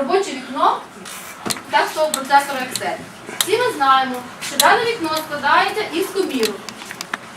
робоче вікно текстового процесора Excel. Всі ми знаємо, що дане вікно складається із комірок.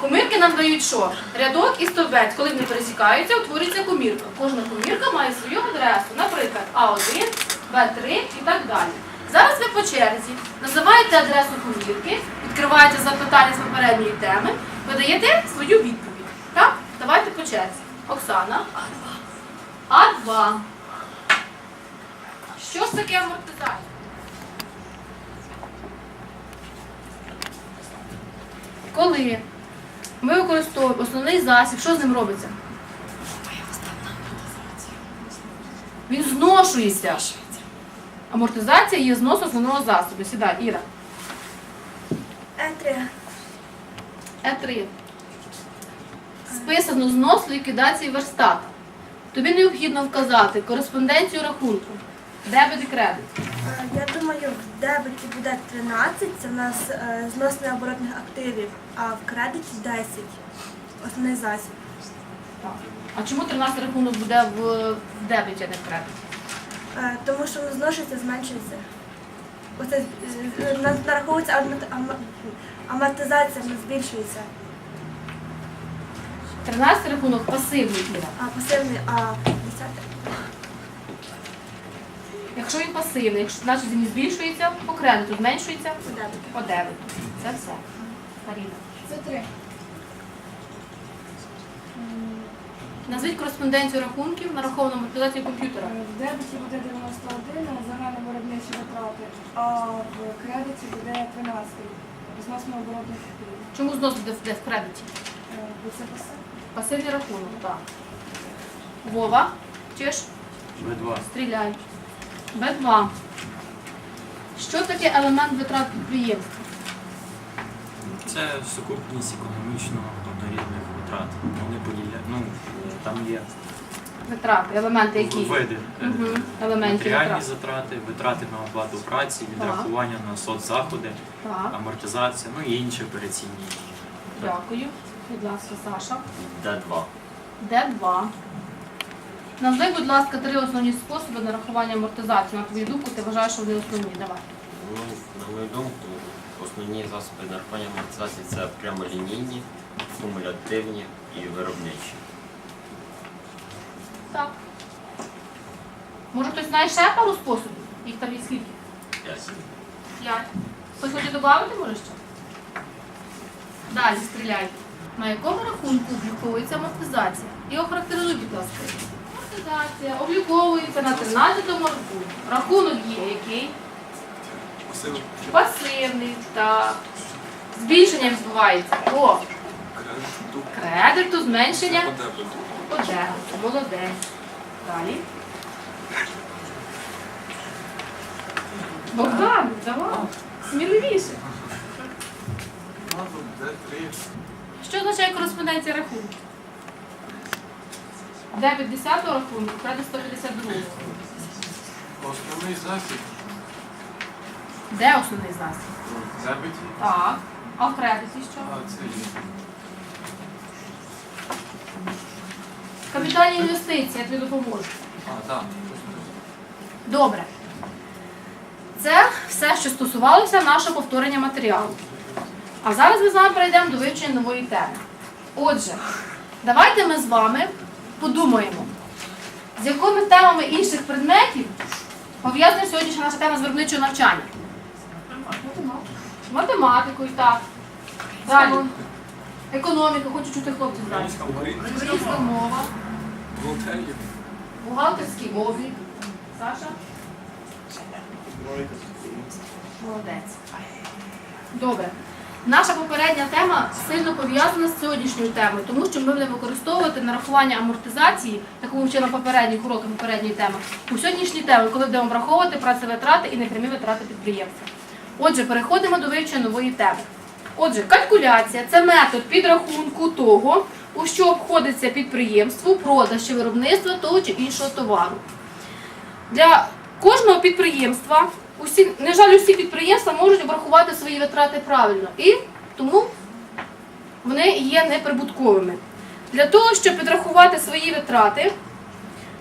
Комірки нам дають що? Рядок і стовбець. Коли вони пересікаються, утворюється комірка. Кожна комірка має свою адресу, наприклад, А1, Б3 і так далі. Зараз ви по черзі називаєте адресу комірки, відкриваєте запитання з попередньої теми, видаєте свою відповідь. Так? Давайте по черзі. Оксана. А2. А2. Що ж таке амортизація? Коли ми використовуємо основний засіб, що з ним робиться? Він зношується. Амортизація є знос основного засобу. Сідай, Іра. Е3. Е3. Списано знос ліквідації верстата. Тобі необхідно вказати кореспонденцію рахунку. Дебет і кредит. Е, Я думаю, в дебеті буде 13, це в нас е, знос необоротних активів, а в кредиті 10. Основний засіб. Так. А чому 13 рахунок буде в, в дебеті, а не в кредиті? Е, Тому що воно зношується, зменшується. Оце на- нараховується амортизація, вона збільшується. 13 рахунок пасивний А пасивний, а 10 Якщо він пасивний, якщо значить він збільшується по кредиту, зменшується по дебету. Це все. Каріна. Це 3. Назвіть кореспонденцію рахунків нараховану амортизацію комп'ютера. В дебеті буде 91 загальні виробничі витрати, а в кредиті буде 13 зносимо оборотних активів. Чому знос буде в- де в кредиті? Е, Бо це пасе. Пасивний рахунок, так. Вова, чеш, Б2. стріляй. Б2. Що таке елемент витрат підприємства? Це сукупність економічно однорідних витрат. Вони поділяють, ну, там є Витрати, елементи які? види. е, Мгм, елементів Матеріальні витрат. затрати, витрати на оплату праці, відрахування на соцзаходи, Так, амортизація, ну і інші операційні. дякую. Будь ласка, Саша. Д2. Д2. Назви, будь ласка, три основні способи нарахування амортизації. На твою думку, ти вважаєш, що вони основні. Давай. Ну, на мою думку, основні засоби нарахування амортизації це прямолінійні, кумулятивні і виробничі. Так. Може хтось знає ще пару способів? Їх там є скільки? П'ять. П'ять. Хтось хоче додати, може ще? Далі стріляйте. На якому рахунку обліковується амортизація? І охарактеризуй, будь ласка. Амортизація обліковується на 13-му рахунку. Рахунок є який? Пасивний, так. Збільшення відбувається по кредиту, зменшення по дебету. Молодець. Далі. Богдан, давай. Сміливіше. Що означає кореспонденція рахунку? Дебет 10 рахунку, кредит 152. Основний засіб Де основний засіб? в дебеті, Так. А в кредиті що? а це є. Капітальні інвестиції, я тобі допоможу. А, так. Добре. Це все, що стосувалося нашого повторення матеріалу. А зараз ми з вами перейдемо до вивчення нової теми. Отже, давайте ми з вами подумаємо, з якими темами інших предметів пов'язана сьогоднішня наша тема з виробничого навчання. Математикою, так. Далі. Економіка, хочу чути хлопців далі. Українська мова. Бухгалтерський облік. Саша? Молодець. Добре. Наша попередня тема сильно пов'язана з сьогоднішньою темою, тому що ми будемо використовувати нарахування амортизації, яку ми вчили на попередніх уроках попередньої теми, у сьогоднішній темі, коли будемо враховувати працевитрати і непрямі витрати підприємства. Отже, переходимо до вивчення нової теми. Отже, калькуляція це метод підрахунку того, у що обходиться підприємству, продаж чи виробництво того чи іншого товару. Для кожного підприємства, усі, на жаль, усі підприємства можуть обрахувати свої витрати правильно і тому вони є неприбутковими. Для того, щоб підрахувати свої витрати,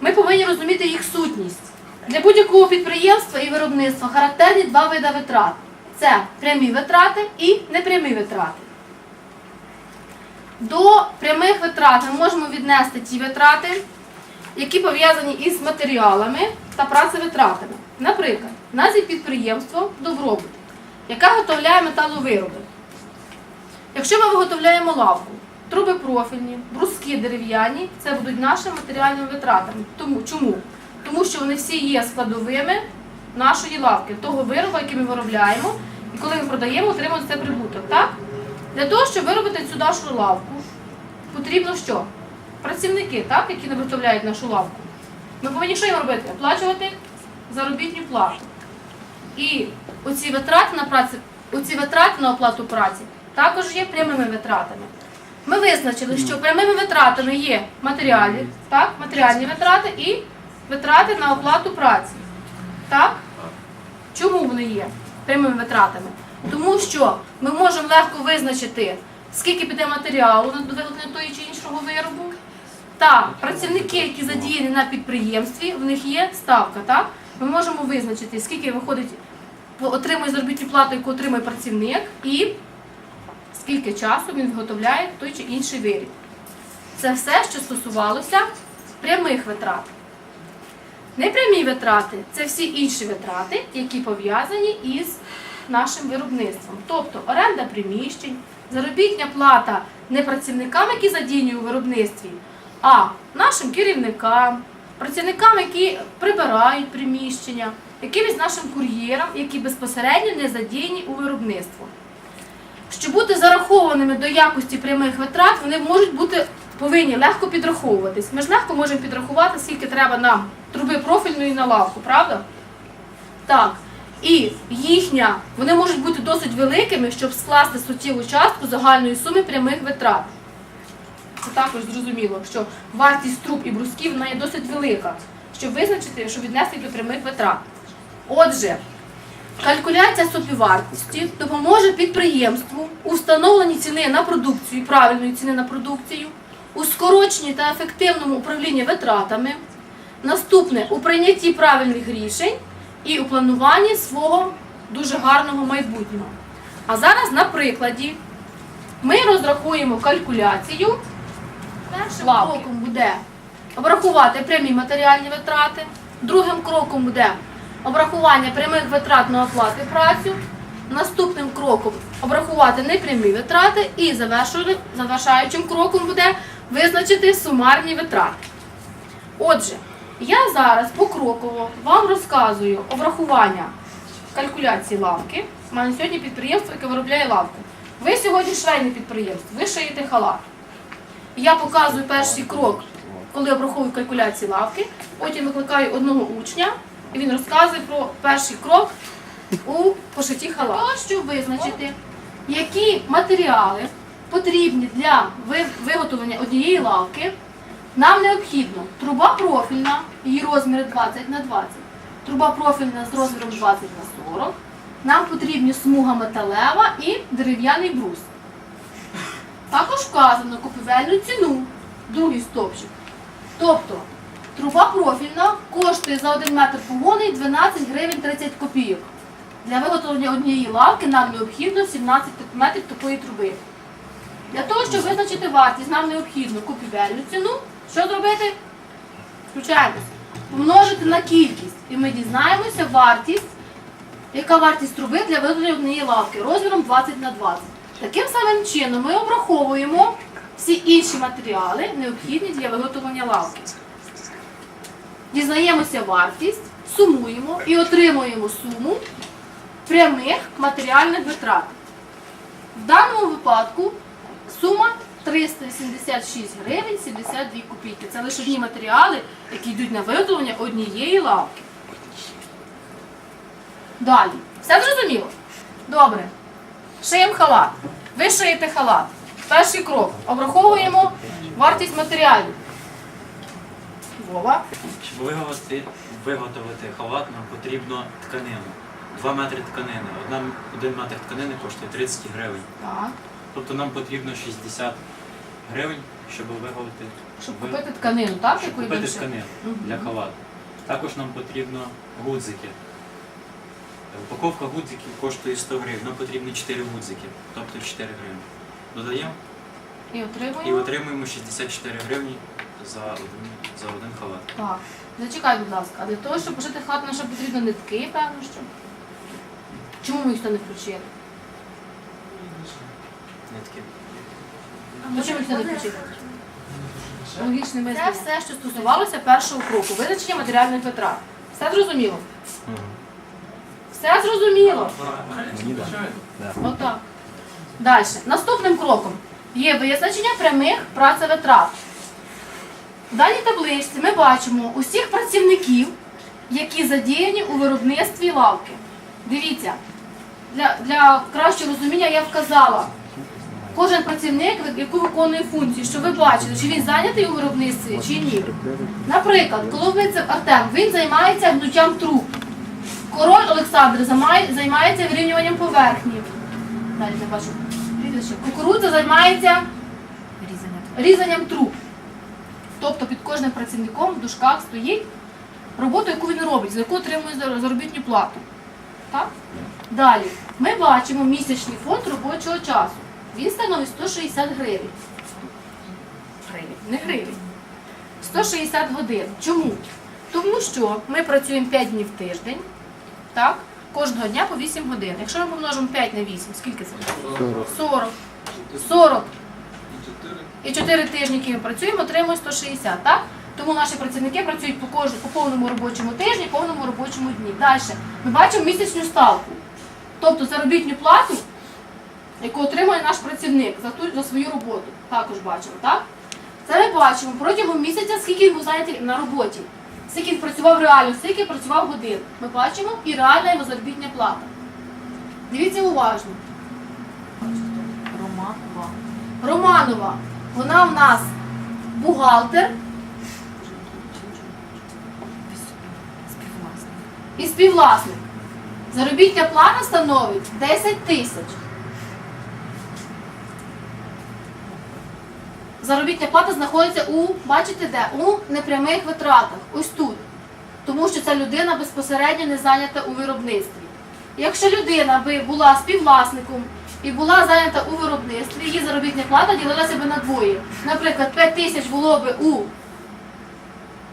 ми повинні розуміти їх сутність. Для будь-якого підприємства і виробництва характерні два види витрат: це прямі витрати і непрямі витрати. До прямих витрат ми можемо віднести ті витрати, які пов'язані із матеріалами та працевитратами. Наприклад, у нас є підприємство Добробут, яке готовляє металовироби. Якщо ми виготовляємо лавку, труби профільні, бруски дерев'яні, це будуть нашими матеріальними витратами. Тому чому? Тому що вони всі є складовими нашої лавки, того виробу, який ми виробляємо, і коли ми продаємо, отримуємо це прибуток. Так? Для того, щоб виробити цю нашу лавку, потрібно що? Працівники, так, які не виготовляють нашу лавку. Ми повинні що їм робити? Оплачувати заробітну плату. І оці витрати на працю, оці витрати на оплату праці також є прямими витратами. Ми визначили, що прямими витратами є матеріальні, так, матеріальні витрати і витрати на оплату праці. Так? Чому вони є прямими витратами? Тому що ми можемо легко визначити, скільки піде матеріалу на виготовлення того чи іншого виробу. Та працівники, які задіяні на підприємстві, в них є ставка. Так? Ми можемо визначити, скільки виходить, отримує заробітну плату, яку отримує працівник, і скільки часу він виготовляє той чи інший виріб. Це все, що стосувалося прямих витрат. Непрямі витрати це всі інші витрати, які пов'язані із нашим виробництвом. Тобто оренда приміщень, заробітня плата не працівникам, які задіяні у виробництві, а нашим керівникам, працівникам, які прибирають приміщення, якимось нашим кур'єрам, які безпосередньо не задіяні у виробництво. Щоб бути зарахованими до якості прямих витрат, вони можуть бути повинні легко підраховуватись. Ми ж легко можемо підрахувати, скільки треба нам труби профільної на лавку, правда? Так. І їхня, вони можуть бути досить великими, щоб скласти суттєву частку загальної суми прямих витрат. Це також зрозуміло, що вартість труб і брусків вона є досить велика, щоб визначити, що віднести до прямих витрат. Отже, Калькуляція собівартості допоможе підприємству у встановленні ціни на продукцію, правильної ціни на продукцію, у скороченні та ефективному управлінні витратами, наступне у прийнятті правильних рішень і у плануванні свого дуже гарного майбутнього. А зараз на прикладі ми розрахуємо калькуляцію. Першим кроком буде обрахувати прямі матеріальні витрати, другим кроком буде обрахування прямих витрат на оплати працю. Наступним кроком обрахувати непрямі витрати і завершаючим кроком буде визначити сумарні витрати. Отже, я зараз покроково вам розказую обрахування калькуляції лавки. У мене сьогодні підприємство, яке виробляє лавку. Ви сьогодні швейне підприємство, ви шиєте халат. Я показую перший крок, коли обраховую калькуляції лавки, потім викликаю одного учня, і він розказує про перший крок у пошитті халату. Щоб визначити, які матеріали потрібні для виготовлення однієї лавки, нам необхідно труба профільна, її розміри 20 на 20, труба профільна з розміром 20 на 40, нам потрібні смуга металева і дерев'яний брус. Також вказано купівельну ціну, другий стовпчик. Тобто труба профільна коштує за 1 метр погони 12 гривень 30 копійок. Для виготовлення однієї лавки нам необхідно 17 метрів такої труби. Для того, щоб визначити вартість, нам необхідно купівельну ціну. Що зробити? Включаємося. Помножити на кількість. І ми дізнаємося вартість, яка вартість труби для виготовлення однієї лавки розміром 20 на 20. Таким самим чином ми обраховуємо всі інші матеріали, необхідні для виготовлення лавки. Дізнаємося вартість, сумуємо і отримуємо суму прямих матеріальних витрат. В даному випадку сума 376 гривень 72 копійки. Це лише одні матеріали, які йдуть на виготовлення однієї лавки. Далі. Все зрозуміло? Добре. Шиємо халат. Ви шиєте халат. Перший крок. Обраховуємо вартість матеріалів. Вова. Щоб виготовити, виготовити халат, нам потрібно тканину. Два метри тканини. Одна, один метр тканини коштує 30 гривень. Так. Тобто нам потрібно 60 гривень, щоб виготовити Щоб ви- купити тканину, так? щоб яку купити йдемо шити? тканину для халату. Також нам потрібно гудзики. Упаковка гудзиків коштує 100 гривень, нам потрібно 4 гудзики, тобто 4 гривні. Додаємо І і отримуємо. отримуємо 64 гривні за один, за один халат. Так. Зачекай, будь ласка, а для того, щоб пошити хату, нам ще потрібно нитки, певно, що. Чому ми їх не включили? Нитки. Ну, чому їх не включили? Логічний Це Це все, що стосувалося першого кроку, визначення матеріальних витрат. Все зрозуміло? Все зрозуміло. Отак. Далі. Наступним кроком є визначення прямих працевитрат. В даній табличці ми бачимо усіх працівників, які задіяні у виробництві лавки. Дивіться, для, для кращого розуміння я вказала. Кожен працівник, яку виконує функцію, щоб ви бачили, чи він зайнятий у виробництві, чи ні. Наприклад, Коловицев Артем, він займається гнуттям труб. Король Олександр займається вирівнюванням поверхні. Далі не бачу. Кукурудза займається різанням труб. Тобто під кожним працівником в дужках стоїть робота, яку він робить, за яку отримує заробітну плату. Так? Далі ми бачимо місячний фонд робочого часу. Він становить 160 гривень. Гривень, не гривень. 160 годин. Чому? Тому що ми працюємо 5 днів в тиждень, так? Кожного дня по 8 годин. Якщо ми помножимо 5 на 8, скільки це? 40. 40. 40. І 4 тижні, які ми працюємо, отримуємо 160, так? Тому наші працівники працюють по, кож... по повному робочому тижні, повному робочому дні. Далі. Ми бачимо місячну ставку. Тобто заробітну плату, яку отримує наш працівник за, ту... за свою роботу. Також бачимо, так? Це ми бачимо протягом місяця, скільки він був зайнятий на роботі, скільки він працював реально, скільки працював годин. Ми бачимо і реальна його заробітня плата. Дивіться уважно. Романова. Романова. Вона в нас бухгалтер і співвласник. Заробітня плата становить 10 тисяч. Заробітня плата знаходиться у, бачите де? У непрямих витратах. Ось тут. Тому що ця людина безпосередньо не зайнята у виробництві. Якщо людина би була співвласником і була зайнята у виробництві, її заробітня плата ділилася би на двоє. Наприклад, 5 тисяч було би у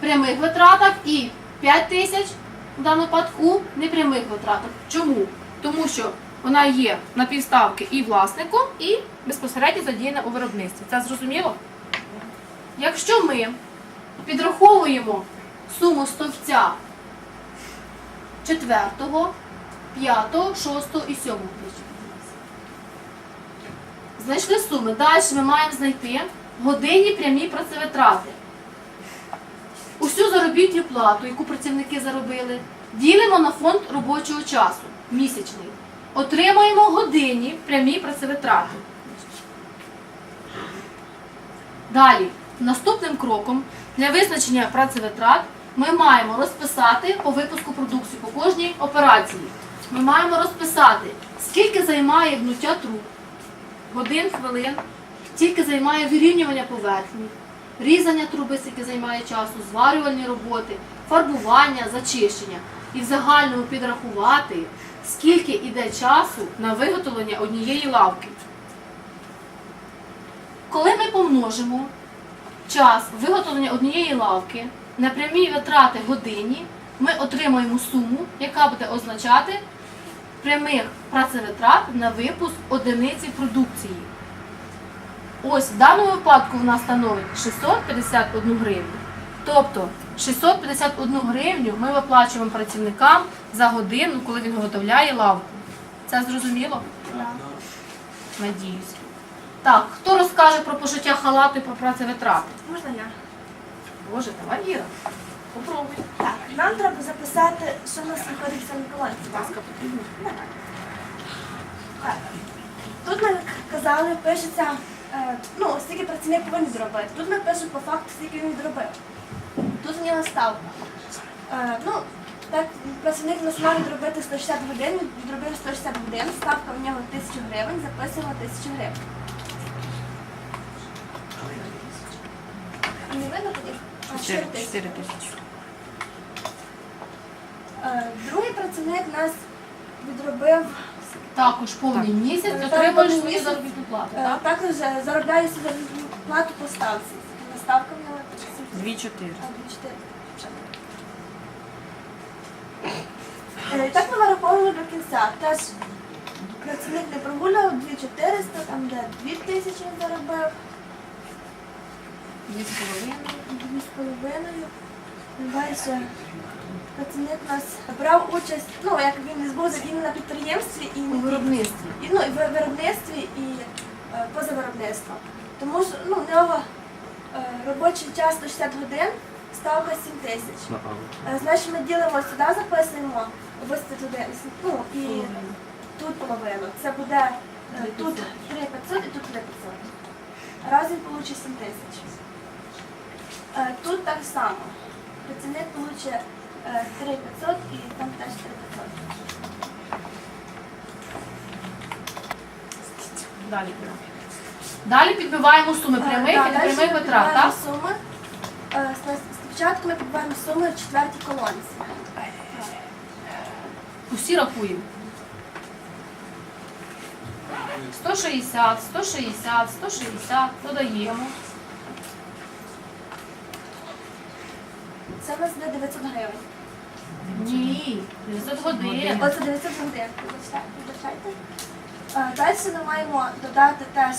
прямих витратах і 5 тисяч в даному випадку у непрямих витратах. Чому? Тому що вона є на півставки і власником, і безпосередньо задіяна у виробництві. Це зрозуміло? Якщо ми підраховуємо суму стовпця четвертого, п'ятого, шостого і сьомого тижня. Знайшли суми. Далі ми маємо знайти годинні прямі працевитрати. Усю заробітну плату, яку працівники заробили, ділимо на фонд робочого часу місячний. Отримаємо годинні прямі працевитрати. Далі, наступним кроком для визначення працевитрат ми маємо розписати по випуску продукції по кожній операції. Ми маємо розписати, скільки займає гнуття труб, годин, хвилин, скільки займає вирівнювання поверхні, різання труби, скільки займає часу, зварювальні роботи, фарбування, зачищення. І в загальному підрахувати, скільки йде часу на виготовлення однієї лавки. Коли ми помножимо час виготовлення однієї лавки на прямі витрати годині, ми отримаємо суму, яка буде означати прямих працевитрат на випуск одиниці продукції. Ось в даному випадку вона становить 651 гривню. Тобто 651 гривню ми виплачуємо працівникам за годину, коли він виготовляє лавку. Це зрозуміло? Так. Надіюсь. Так, хто розкаже про пошиття халату і про працевитрати? Можна я? Боже, давай Іра. Попробуй. Так, нам треба записати, що в нас виходить в Миколаївці. Будь ласка, потрібно. Так. Тут ми казали, пишеться, е, ну, скільки працівник повинен зробити. Тут ми пишемо по факту, скільки він зробив. Тут нього ставка. Е, ну, так, працівник на має зробити 160 годин, він зробив 160 годин, ставка в нього 1000 гривень, записуємо 1000 гривень. Не видно тоді? А, 4 тисячі. тисячі. Е, Другий працівник нас відробив, Також повний місяць Так, отримуєш повний свою місяць. заробітну плату, е, так? також е, заробляє собі плату по ставці. Дві чотири. А, дві чотири. Е, так ми вираховували до кінця. Теж працівник не прогуляв 2400, там де 2000 він заробив, Дві з половиною. дві з половиною. Далі працівник у нас брав участь, ну як він був задіяний на підприємстві і У виробництві. і, ну, і в виробництві і е, поза виробництвом. Тому що ну, в нього робочий час 160 годин, ставка 7 тисяч. Е, Значить, ми ділимо сюди, записуємо 81, ну і тут половину. Це буде е, тут 3500 і тут 3500. Разом получить 7 тисяч. Е, Тут так само. Працівник получить е, 3500 і там теж 3500. Далі. Далі підбиваємо суми прямих Е, і да, непрямих витрат, так? Суми. Е, с- Спочатку ми підбиваємо суми в четвертій колонці. Усі рахуємо. 160, 160, 160, додаємо. Це у нас буде 900 гривень. Ні, 900 годин. Оце 900 годин. Вибачте- Вибачайте. Е, Далі ми маємо додати теж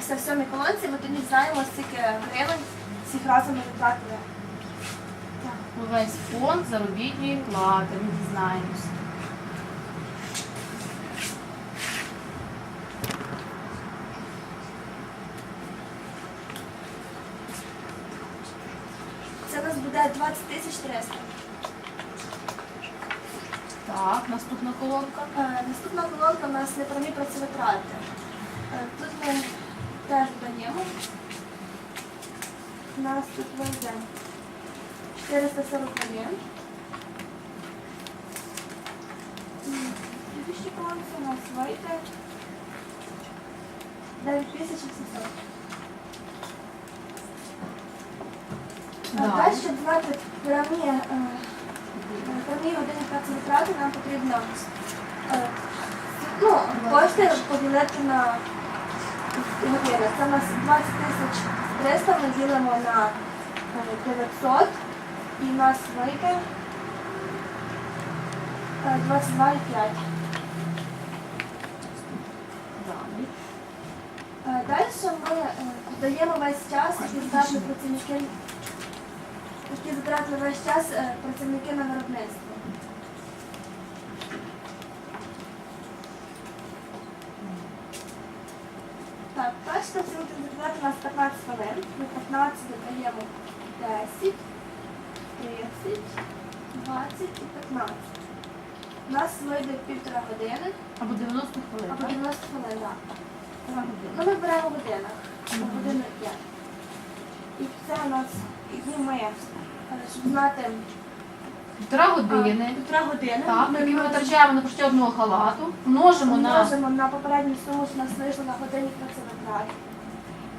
все в сьомій колонці, бо тоді знаємо, скільки гривень всіх разом ми витратили. Весь фонд заробітної плати, ми дізнаємося. Це у нас буде 20 тисяч 300. Так, наступна колонка. Е, Наступна колонка у нас непрямі працевитрати. Е, Тут ми теж. У нас тут вийде 440 гривень. Слідуючі колонці у нас вийде 9800. Далі. Далі, щоб знати прямі, е, прямі години працевитрати, нам потрібно е, ну, кошти поділити на години. Це у нас 20 тисяч 300 ми ділимо на е, 900 і в нас вийде е, 22,5. Далі. Е, ми е, додаємо весь час, які затратили працівники, які затратили весь час е, працівники на виробництво. Так, перший затрати у нас 15 хвилин. Ми 15 додаємо 10, 30, 20 і 15. У нас вийде півтора години. Або 90 хвилин. Або 90 хвилин, так. Ну, ми беремо в годинах. Години 5. І це у нас і ми, щоб знати, Півтора години. півтора години. Так, які ми витрачаємо на пошті одного халату, множимо на множимо на попередню суму, що у нас вийшло на годині працевитрат.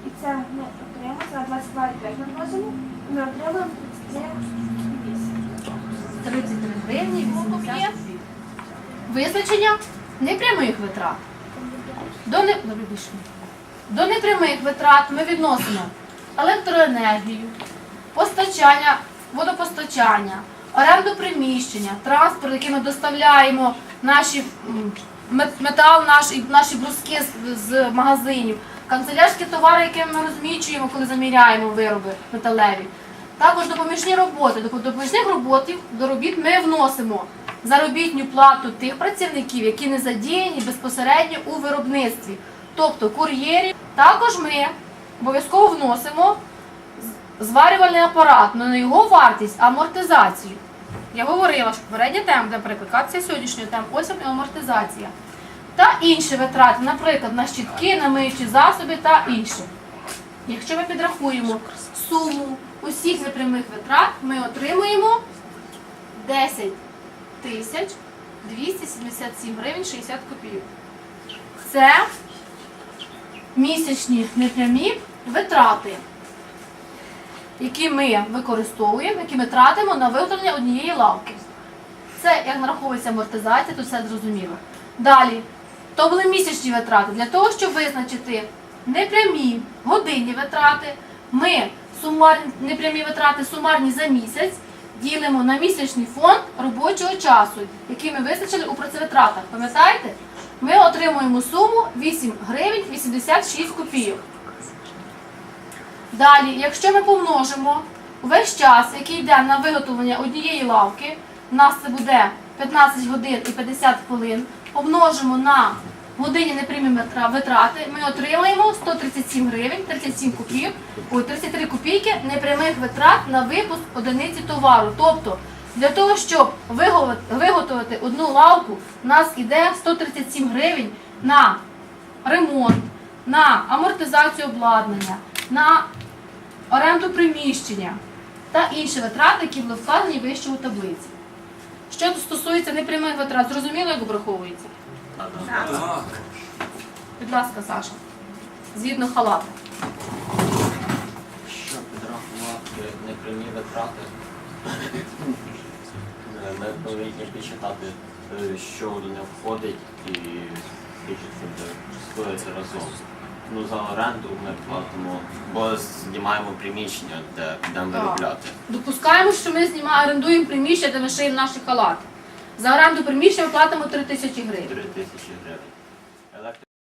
І це ми отримаємо, це на 22,5 ми отримуємо 33,8. 33 гривні 80. Визначення непрямих витрат. До, не... До непрямих витрат ми відносимо електроенергію, постачання, водопостачання, оренду приміщення, транспорт, який ми доставляємо наші метал, наш, наші бруски з, з магазинів, канцелярські товари, які ми розмічуємо, коли заміряємо вироби металеві. Також допоміжні роботи. До допоміжних роботів до робіт ми вносимо заробітну плату тих працівників, які не задіяні безпосередньо у виробництві, тобто кур'єрів. Також ми обов'язково вносимо зварювальний апарат, але не його вартість, амортизацію. Я говорила, що попередня тема буде перекликатися сьогоднішньої теми, ось і амортизація. Та інші витрати, наприклад, на щітки, на миючі засоби та інше. Якщо ми підрахуємо суму усіх непрямих витрат, ми отримуємо 10 тисяч 277 гривень 60 копійок. Це місячні непрямі витрати, які ми використовуємо, які ми тратимо на виготовлення однієї лавки. Це як нараховується амортизація, тут все зрозуміло. Далі, то були місячні витрати. Для того, щоб визначити непрямі годинні витрати, ми сумарні, непрямі витрати сумарні за місяць ділимо на місячний фонд робочого часу, який ми визначили у працевитратах. Пам'ятаєте? Ми отримуємо суму 8 гривень 86 копійок. Далі, якщо ми помножимо весь час, який йде на виготовлення однієї лавки, у нас це буде 15 годин і 50 хвилин, помножимо на годині непрямі витрати, ми отримаємо 137 гривень 37 копійок, 33 копійки непрямих витрат на випуск одиниці товару. Тобто, для того, щоб виготовити одну лавку, у нас іде 137 гривень на ремонт, на амортизацію обладнання, на оренду приміщення та інші витрати, які були вкладені вище у таблиці. Що стосується непрямих витрат, зрозуміло, як обраховується? Будь ласка, Саша. Згідно халату. Щоб підрахувати непрямі витрати, е, ми повинні підсчитати, е, що не входить і скільки це буде стоїть разом. Ну, за оренду ми платимо, бо знімаємо приміщення, де будемо Так. виробляти. Допускаємо, що ми знімаємо, орендуємо приміщення, де ми шиємо наші халати. За оренду приміщення ми платимо 3 тисячі гривень. 3 тисячі гривень.